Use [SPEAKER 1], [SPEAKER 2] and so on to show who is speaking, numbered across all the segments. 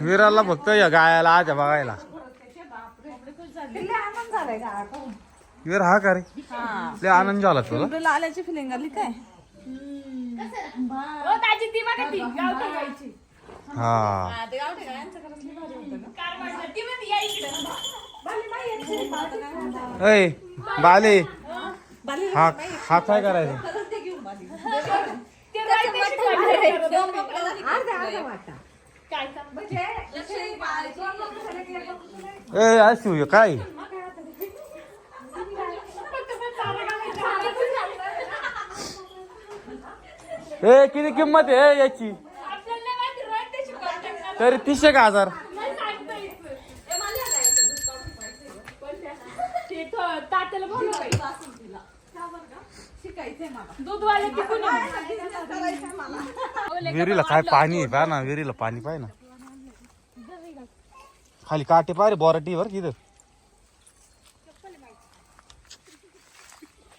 [SPEAKER 1] विराला फक्त या गायाला आजा बघायला? विर हा का रे? लय आनंद झाला तुला
[SPEAKER 2] तुला आल्याची फिलिंग आली काय?
[SPEAKER 1] हा.
[SPEAKER 2] बाली.
[SPEAKER 1] हा हा काय करायचं? ए शिव काय? ए किती किंमत आहे याची? तरी तीसशे का हजार
[SPEAKER 3] नाही सांगता येत. ते तो- तात्याला बोलव बाई.
[SPEAKER 2] शिकायचंय मला.
[SPEAKER 3] दूधवाले तिकून आहे.
[SPEAKER 2] करायचंय मला.
[SPEAKER 1] विहिरीला काय पाणी आहे पहा ना विहिरीला पाणी पाय ना खाली काटे पाय रे बोराटी वर तिथं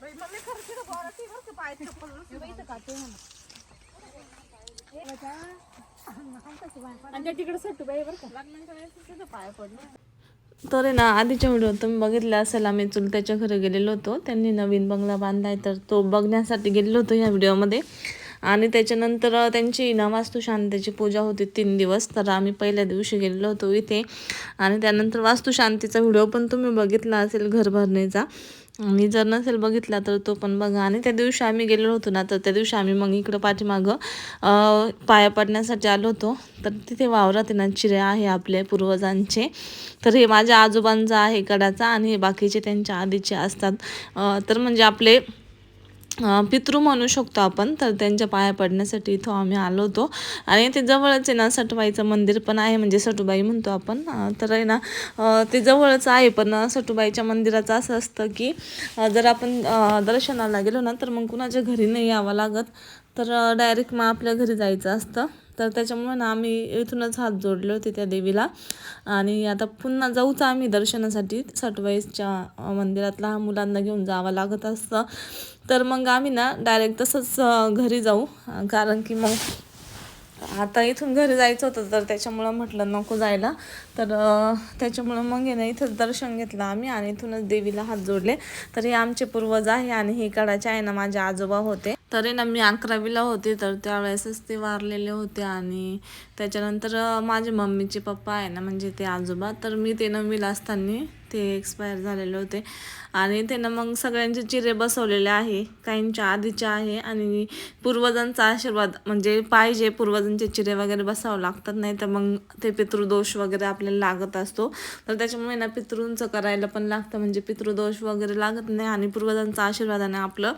[SPEAKER 2] बाई, मम्मी खरंच तिथं बोराटी बरं का, पायात चप्पल नसते.
[SPEAKER 3] आणि
[SPEAKER 4] तर आहे ना आधीच्या व्हिडिओ तुम्ही बघितला असेल आम्ही चुलत्याच्या घरी गेलेलो होतो. त्यांनी नवीन बंगला बांधलाय तर तो बघण्यासाठी गेलेलो होतो ह्या व्हिडिओमध्ये. आणि त्याच्यानंतर त्यांची ना वास्तुशांतीची पूजा होती तीन दिवस तर आम्ही पहिल्या दिवशी गेलेलो होतो इथे. आणि त्यानंतर वास्तुशांतीचा व्हिडिओ पण तुम्ही बघितला असेल घर भरणीचा. आणि जर नसेल बघितला तर तो पण बघा. आणि त्या दिवशी आम्ही गेलेलो होतो ना तर त्या दिवशी आम्ही मग इकडं पाठीमागं पाया पडण्यासाठी आलो होतो. तर तिथे वावरात ना चिरे आहे आपले पूर्वजांचे. तर हे माझ्या आजोबांचा आहे कडाचा आणि हे बाकीचे त्यांच्या आधीचे असतात. तर म्हणजे आपले पितृ म्हणू शकतो आपण तर त्यांच्या पाया पडण्यासाठी इथं आम्ही आलो होतो. आणि ते जवळच आहे ना सटुबाईचं मंदिर पण आहे म्हणजे सटुबाई म्हणतो आपण. तर आहे ना ते जवळच आहे पण सटूबाईच्या सटुबाईच्या मंदिराचं असं असतं की जर आपण दर्शनाला गेलो ना तर मग कुणाच्या घरी नाही यावं लागत. तर डायरेक्ट मग आपल्या घरी जायचं असतं. तर त्याच्यामुळे ना आम्ही इथूनच हात जोडले होते त्या देवीला. आणि आता पुन्हा जाऊच आम्ही दर्शनासाठी. सटवाईच्या मंदिरात लहान मुलांना घेऊन जावं लागत असतं. तर मग आम्ही ना डायरेक्ट तसंच घरी जाऊ. कारण की मग आता इथून घरी जायचं होतं तर त्याच्यामुळं म्हटलं नको जायला. तर त्याच्यामुळं मग हे ना इथंच दर्शन घेतलं आम्ही आणि इथूनच देवीला हात जोडले. तर हे आमचे पूर्वज आहे आणि हे कडाचे आहे ना माझे आजोबा होते. तर ना मी अकरावीला होते तर त्यावेळेसच ते वारलेले होते आणि त्याच्यानंतर माझे मम्मीचे पप्पा आहे ना म्हणजे ते आजोबा. तर मी ते नववीला असताना ते एक्सपायर झालेले होते. आणि ते ना मग सगळ्यांचे चिरे बसवलेले आहे. काहींच्या आधीचे आहे आणि पूर्वजांचा आशीर्वाद म्हणजे पाहिजे पूर्वजांचे चिरे वगैरे बसावं लागतात नाही तर मग ते पितृदोष वगैरे आपल्याला लागत असतो. तर त्याच्यामुळे ना पितृंचं करायला पण लागतं. म्हणजे पितृदोष वगैरे लागत नाही आणि पूर्वजांचा आशीर्वादाने आपलं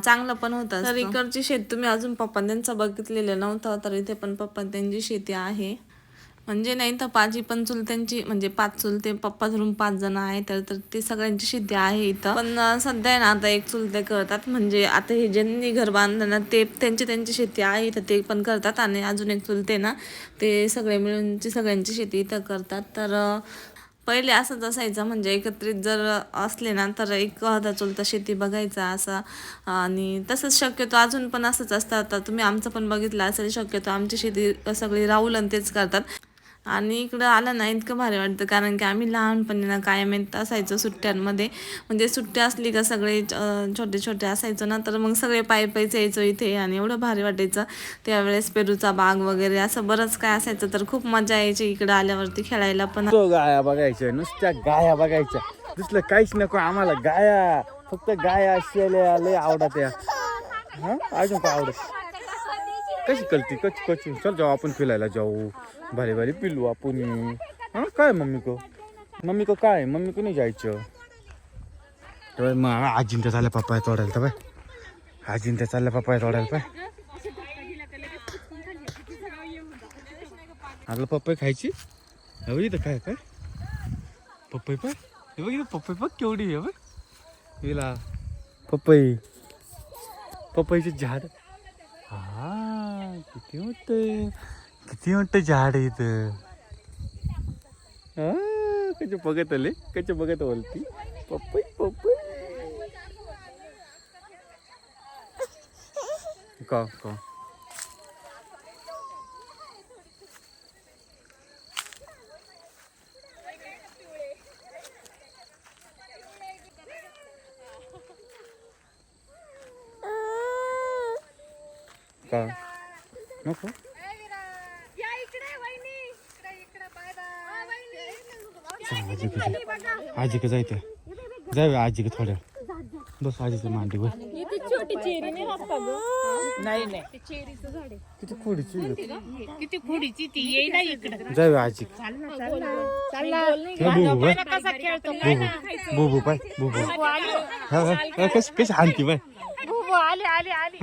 [SPEAKER 4] चांगलं पण होतं तर इकडची शेत तुम्ही अजून पप्पा त्यांचं बघितलेलं नव्हतं तर इथे पण पप्पा त्यांची शेती आहे. म्हणजे नाही तर पाची पण चुलत्यांची म्हणजे पाच चुलते पप्पा धरून पाच जण आहे तर तर ते सगळ्यांची शेती आहे इथं. पण सध्या आहे ना आता एक चुलते करतात म्हणजे आता हे ज्यांनी घर बांधलं ना ते त्यांची त्यांची शेती आहे तर ते पण करतात. आणि अजून एक चुलते ना ते सगळे मिळूनची सगळ्यांची शेती इथं करतात. तर पहिले असंच असायचं म्हणजे एकत्रित जर असले ना तर एक अर्धा चुलता शेती बघायचा असा. आणि तसंच शक्यतो अजून पण असंच असतं. आता तुम्ही आमचं पण बघितलं असेल शक्यतो आमची शेती सगळी राहुल आणि तेच करतात. आणि इकडं आलं ना इतकं भारी वाटतं. कारण की आम्ही लहानपणी ना कायम येत असायचो सुट्ट्यांमध्ये. म्हणजे सुट्ट्या असली का सगळे छोटे छोटे असायचो ना तर मग सगळे पायी पायच यायचो इथे आणि एवढं भारी वाटायचं. त्यावेळेस पेरूचा बाग वगैरे असं बरंच काय असायचं तर खूप मजा यायची इकडं आल्यावरती खेळायला पण.
[SPEAKER 1] गाया बघायच्या नुसत्या गाया बघायच्या. दुसरं काहीच नको आम्हाला गाया फक्त गाया शेल्या लय आवडत या. अजून काय आवडत? कशी कळती कच कची चल जाऊ आपण फिरायला जाऊ. भारी भारी पिलू आपण. हा काय मम्मी को? मम्मी को काय? मम्मी को नाही जायचं. तर मग आजींच्या चालल्या पप्पा तोडायला तर बाय. आजींच्या चालल्या पप्पा तोडायला पाय. आपलं पप्पा खायची? हे बघ इथं काय काय? पप्पाई पाय. हे बघ इथं पप्पाई बघ केवढी आहे बघ. हिला. पप्पाई. पपईचे झाड. हा. किती मोठ किती मोठं झाड आहे कच बघत आले? कच बघत बोलती पपई पपई का का का नको
[SPEAKER 2] या इकडे वहिनी इकडे इकडे बाय बाय
[SPEAKER 1] चल, आजी का आजी का जायचं जाऊ आजी का थोड्या बस आजीचं मांडीवर
[SPEAKER 3] इथे छोटी चेरी नाही राहत का गं?
[SPEAKER 2] नाही नाही चेरीचं झाड आहे
[SPEAKER 1] किती खोडीची
[SPEAKER 2] किती खोडीची ती येई ना इकडे
[SPEAKER 1] जाऊ आजी
[SPEAKER 2] चालला
[SPEAKER 1] हे बुबू बाय
[SPEAKER 2] कसा खेळतो
[SPEAKER 1] बुबू बुबू बाय बुबू हा, हा, हा, कशी हानती बाय
[SPEAKER 2] बुबू आले आले आले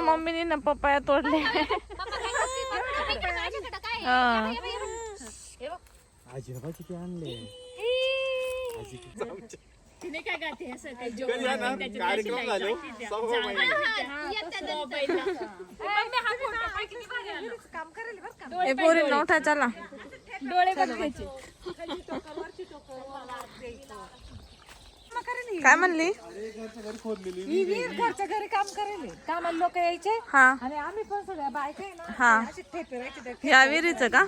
[SPEAKER 4] मम्मीने ना पप्पाया तोडले हा.
[SPEAKER 1] बाय किती आणले?
[SPEAKER 3] तिने काय गाते? असं काही जोक
[SPEAKER 1] कार्यक्रम झाले.
[SPEAKER 2] काम करेल बरं का?
[SPEAKER 4] ए पोरी नोठा चला.
[SPEAKER 3] डोळे बघायचे
[SPEAKER 4] काय म्हणली?
[SPEAKER 2] ही वीर घरच्या घरी काम करेल. कामाला लोक यायचे.
[SPEAKER 4] हा.
[SPEAKER 2] आणि आम्ही पण सगळ्या बायका आहे ना
[SPEAKER 4] हा.
[SPEAKER 2] अशी ठेपे राहायचे त्या-
[SPEAKER 4] ह्या विहिरीचं का?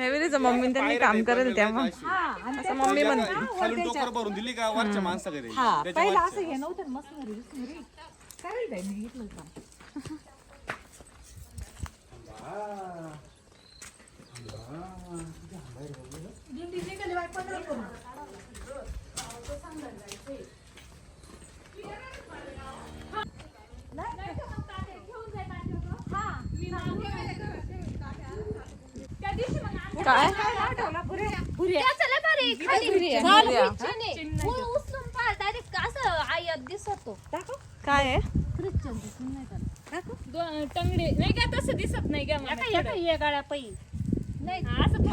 [SPEAKER 4] विहिरीचं मम्मी त्यांनी काम करेल तेव्हा.
[SPEAKER 2] हा
[SPEAKER 4] असं मम्मी म्हणते.
[SPEAKER 1] खालून टोकर भरून दिली का वरच्या माणसाकडे
[SPEAKER 2] हा पहिला असं हे नव्हतं ना, मशिनरी बिशनरी करेल बाई मी घेतलं
[SPEAKER 4] काय? काय आहे?
[SPEAKER 3] दो- टंगडे. नाही का तसं दिसत नाही का मला?
[SPEAKER 2] ये गाड्या पै
[SPEAKER 3] हा, असं.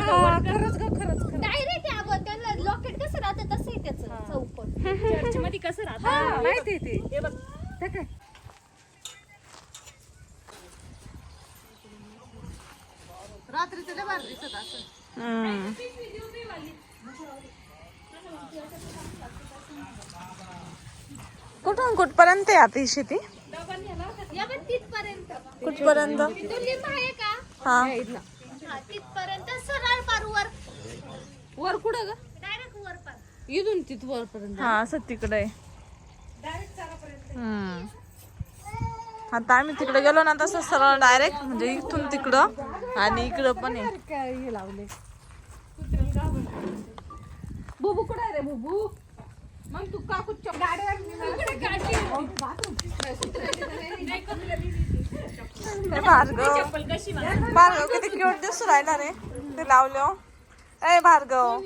[SPEAKER 2] खरंच ग खरंच
[SPEAKER 5] डायरेक्ट अगं लॉकेट कसं राहतं तसं आहे त्याचं चौकट.
[SPEAKER 3] चर्च मध्ये कसं राहतं?
[SPEAKER 2] हा माहिती ते.
[SPEAKER 3] हे बघ
[SPEAKER 2] ते काय रात्रीचं लय भारी दिसत असं
[SPEAKER 4] हम्म. कुठून कुठपर्यंत आहे आता ही शेती?
[SPEAKER 5] या पण तिथपर्यंत
[SPEAKER 4] कुठपर्यंत? हा.
[SPEAKER 5] हा तिथपर्यंत सरळ वर.
[SPEAKER 2] वर कुठं ग?
[SPEAKER 5] डायरेक्ट वर पार.
[SPEAKER 2] इथून तिथं वरपर्यंत.
[SPEAKER 4] हा असं तिकडे. आता आम्ही तिकडे गेलो ना तसं सरळ डायरेक्ट म्हणजे इथून तिकडं. आणि इकडं पण आहे.
[SPEAKER 2] काय हे लावले? बुबू कुठे आहे रे बुबू? मग तू गाड्यावर
[SPEAKER 4] ते. भार्गव. किती क्यूट दिसू राहिला रे. ते लावलं ए भार्गव.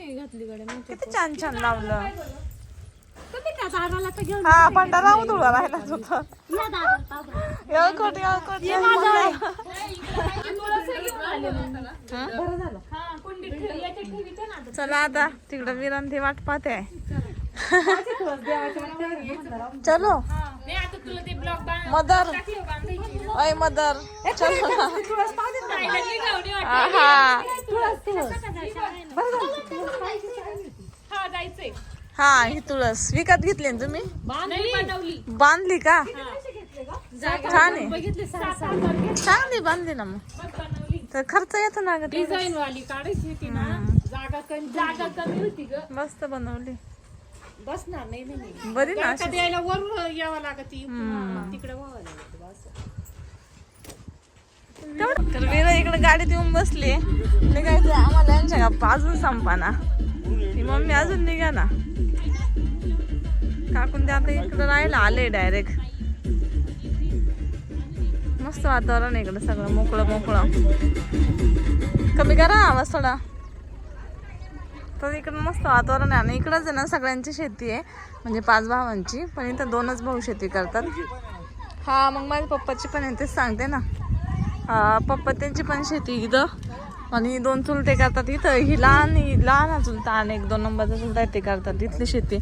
[SPEAKER 4] किती छान छान लावलं. हा पंढरा उधळा राहिला होता. चला आता तिकडं विरांती वाट पाहते चलो. मदर.
[SPEAKER 3] ऐ
[SPEAKER 4] अय मदर. चलो. हा
[SPEAKER 3] हा.
[SPEAKER 4] ही तुळस. विकत घेतली ना तुम्ही? बांधली का? छान आहे.
[SPEAKER 3] छान
[SPEAKER 4] चांगली बांधली ना मग. तर खर्च येतो ना ग.
[SPEAKER 3] डिझाईन वाली काढायची होती ना जागा कमी जागा कमी होती ग.
[SPEAKER 4] मस्त बनवली.
[SPEAKER 2] बसणार नाही नाही, नाही.
[SPEAKER 4] बरी ना अशी
[SPEAKER 2] द्यायला वरून यावं लागत तिकडे व्हावं लागत बस
[SPEAKER 4] तेवढं. तर वीरा इकडे गाडीत येऊन बसली. निघायचं आम्हाला यांच्या गप्पा अजून संपाना. ती मम्मी अजून निघा ना काकून ते आता इकडं राहायला आले डायरेक्ट मस्त वातावरण आहे इकडं सगळं मोकळं मोकळं. कमी करा ना आवाज थोडा. तर इकडं मस्त वातावरण आहे. आणि इकडंच आहे ना सगळ्यांची शेती आहे. म्हणजे पाच भावांची. पण इथं दोनच भाऊ शेती करतात. हा मग माझ्या पप्पाची पण आहे तेच सांगते ना. पप्पा त्यांची पण शेती इथं. आणि दोन चुलते करतात इथं. ही लहान ही लहान चुलता आणि एक दोन नंबरचा चुलता ते करतात इथली शेती.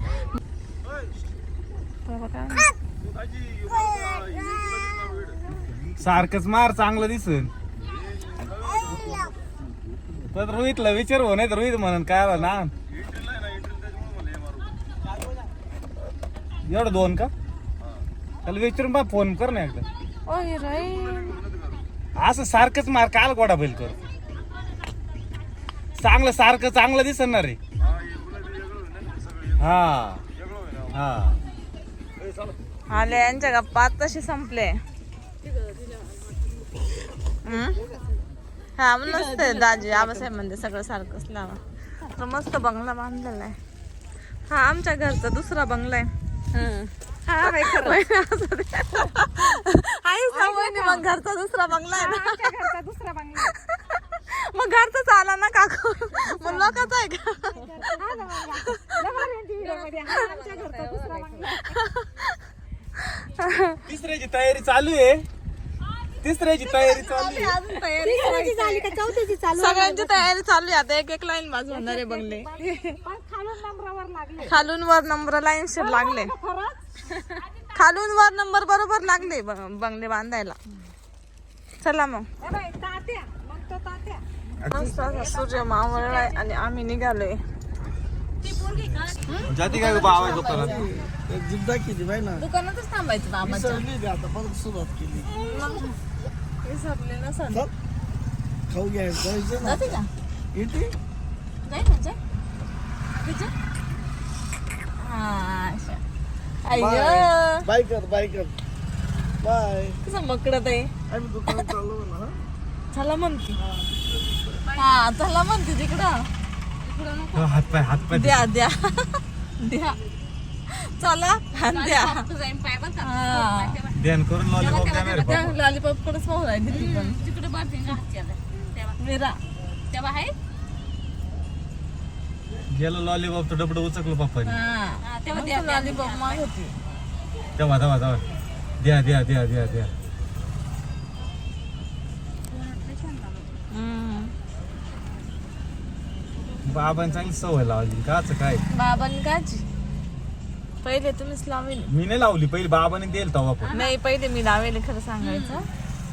[SPEAKER 1] सारखंच मार चांगलं दिसन. पण रोहितला विचार हो नाही तर रोहित म्हणून काय आला ना एवढं दोन का? त्याला विचारून बा फोन कर ना एकदा. असं सारखंच मार काल गोडा बैल कर. चांगलं सारखं चांगलं दिसन ना रे. हा. हा.
[SPEAKER 4] आले यांच्या गप्पा तशी संपले? हा म्हणूनच ते दाजी आबासाहेब म्हणजे सगळं सारखंच लावा. तर मस्त बंगला बांधलेला आहे. हा आमच्या घरचा दुसरा बंगला आहे.
[SPEAKER 2] हा
[SPEAKER 4] मग घरचा दुसरा बंगला आहे ना.
[SPEAKER 2] आमच्या घरचा दुसरा बंगला
[SPEAKER 4] मग घरचाच आला ना काकू? मग लोकांचा आहे का?
[SPEAKER 1] तिसऱ्याची तयारी चालू आहे. तिसऱ्याची तयारी चालू आहे.
[SPEAKER 4] अजून तयारी
[SPEAKER 5] तिसऱ्याची झाली का चौथ्याची चालू
[SPEAKER 4] सगळ्यांची तयारी चालू आहे. आता एक एक लाईन बाजू होणार आहे बंगले.
[SPEAKER 2] पण खालून नंबरावर लागले.
[SPEAKER 4] खालून वर नंबर लाईन शीट लागले. खालून वर नंबर बरोबर लागले ब- बंगले बांधायला. चला मग.
[SPEAKER 2] ए बाई, तात्या. मग तो तात्या.
[SPEAKER 4] मस्त असा सूर्य मावळलाय आणि आम्ही निघालोय.
[SPEAKER 1] जाती काय बाबा आवाज दुकानात
[SPEAKER 6] जिद्दा केली बाई ना.
[SPEAKER 4] दुकानातच थांबायचं
[SPEAKER 6] परत सुरुवात केली.
[SPEAKER 4] विसरले ना सर
[SPEAKER 6] चल. खाऊ घ्यायचं जायचं ना.
[SPEAKER 4] जाते का?
[SPEAKER 6] येते
[SPEAKER 4] जाय ना जाय तिच्या हा अशा अय्यो
[SPEAKER 6] बाय कर बाय कर. बाय
[SPEAKER 4] कसं मकडत आहे
[SPEAKER 6] आम्ही दुकानात चाललो ना. हा?
[SPEAKER 4] चला म्हणते. हा. चला म्हणते तिकडं.
[SPEAKER 1] हात पाय हात पाय.
[SPEAKER 4] द्या द्या. द्या. चला आणि द्या. हा.
[SPEAKER 1] ध्यान करून लॉलीपॉप देणार
[SPEAKER 4] त्या
[SPEAKER 1] आहे
[SPEAKER 4] लॉलीपॉप कडेच पाहू राहिली ती पण.
[SPEAKER 3] तिकडे बघते
[SPEAKER 4] मीरा
[SPEAKER 3] तेव्हा. आहे?
[SPEAKER 1] गेलं लॉलीपॉपचं डबड उचकलं पप्पानी.
[SPEAKER 4] हा. तेव्हा लॉलीपॉप माग होती.
[SPEAKER 1] तेव्हा तेव्हा तेव्हा. द्या द्या द्या द्या द्या. बाबांनी चांगली सवय लावली. काच काय?
[SPEAKER 4] बाबांनी काची? पहिले तुम्हीच लावेल
[SPEAKER 1] मी नाही लावली पहिली बाबाने देईल तेव्हा पण.
[SPEAKER 4] नाही पहिले मी लावेल खरं सांगायचं.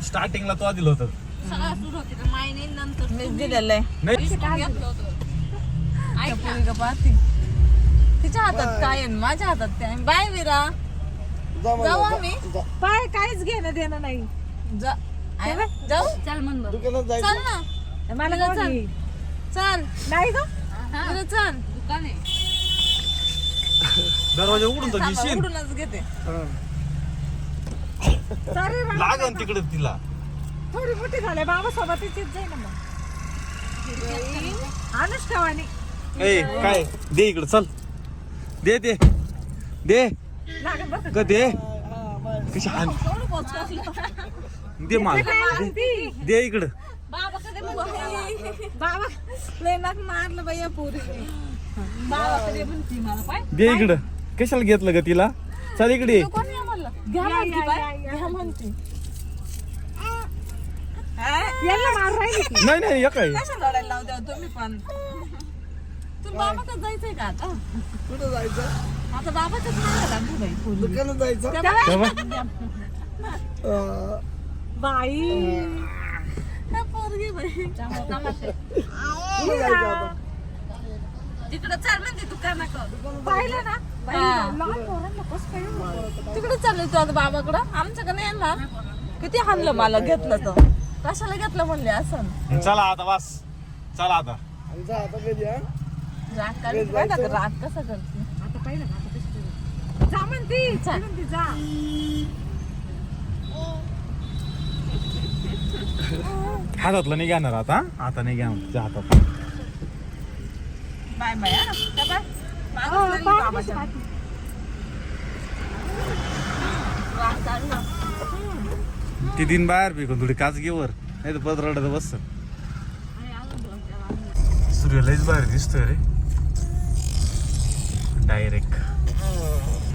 [SPEAKER 1] स्टार्टिंगला तो दिलं होतं
[SPEAKER 3] सगळं सुरू होते तर मायने नंतर
[SPEAKER 4] मीच दिलेलं आहे.
[SPEAKER 1] नाही.
[SPEAKER 3] घेतलं होतं.
[SPEAKER 4] त्या पोरी का पाहते. तिच्या हातात काय आहे, माझ्या हातात काय आहे. बाय वीरा. जाऊ. आम्ही.
[SPEAKER 2] पाय काहीच घेणं देणं नाही.
[SPEAKER 4] जा. आहे ना? जाऊ.
[SPEAKER 3] चल म्हण
[SPEAKER 6] दुकानात
[SPEAKER 4] चल ना.
[SPEAKER 2] मला
[SPEAKER 4] चल.
[SPEAKER 2] कोणी?
[SPEAKER 4] चल.
[SPEAKER 2] नाही ग.
[SPEAKER 4] चल.
[SPEAKER 3] दुकान आहे.
[SPEAKER 1] दरवाजा उघडून तर
[SPEAKER 4] थांबा,
[SPEAKER 1] घेशील
[SPEAKER 4] घेते.
[SPEAKER 6] हा.
[SPEAKER 1] लागन तिकडे तिला.
[SPEAKER 2] थोडी मोठी झाले बाबा सोबत तिथेच जाई ना मग. अनुष्कावानी
[SPEAKER 1] ए काय? दे इकडे चल. दे दे. दे. ग दे. कशी हान
[SPEAKER 4] एवढं पोचलं.
[SPEAKER 1] दे माल. दे दे इकडं.
[SPEAKER 4] बाबा कधी म्हणते?
[SPEAKER 2] बाबा
[SPEAKER 4] लय नाक मारलं बाई या पोरी
[SPEAKER 3] बाबा कधी म्हणती मला पाय.
[SPEAKER 1] दे इकडं. कशाला घेतलं ग तिला? चल इकडे.
[SPEAKER 4] हा?
[SPEAKER 1] नाही नाही या काय?
[SPEAKER 4] तुम्ही पण? जायचंय का आता?
[SPEAKER 6] कुठं जायचं?
[SPEAKER 4] आता
[SPEAKER 6] जायचं?
[SPEAKER 2] बाई.
[SPEAKER 4] पोरगी तिकडे चाल म्हणते तू काय नको
[SPEAKER 2] पाहिलं ना?
[SPEAKER 4] तिकडे चाललोय तू आता बाबाकडं. आमच्याकडे नाही येणार किती हाणलं मला घेतलं तर. कशाला घेतलं म्हणले असं?
[SPEAKER 1] चला आता बस. चला आता.
[SPEAKER 6] हा.
[SPEAKER 4] राग काढली का राग कसा करते.
[SPEAKER 2] आता पाहिलं ना आता कशी करते. जा म्हणती
[SPEAKER 4] जा.
[SPEAKER 2] म्हणती जा.
[SPEAKER 1] हातातलं नाही घेणार आता आता नाही घ्या हातात.
[SPEAKER 4] बाय बाय हा. बाय.
[SPEAKER 2] हो,
[SPEAKER 4] लागली
[SPEAKER 2] पाय
[SPEAKER 4] बाबाच्या.
[SPEAKER 2] कशी पाहती.
[SPEAKER 4] राग काढला.
[SPEAKER 1] ती दिन बाहेर पिकून थोडी काच घेवर नाही तर परत रडत बस सूर्य लयच बाहेर दिसतोय रे डायरेक्ट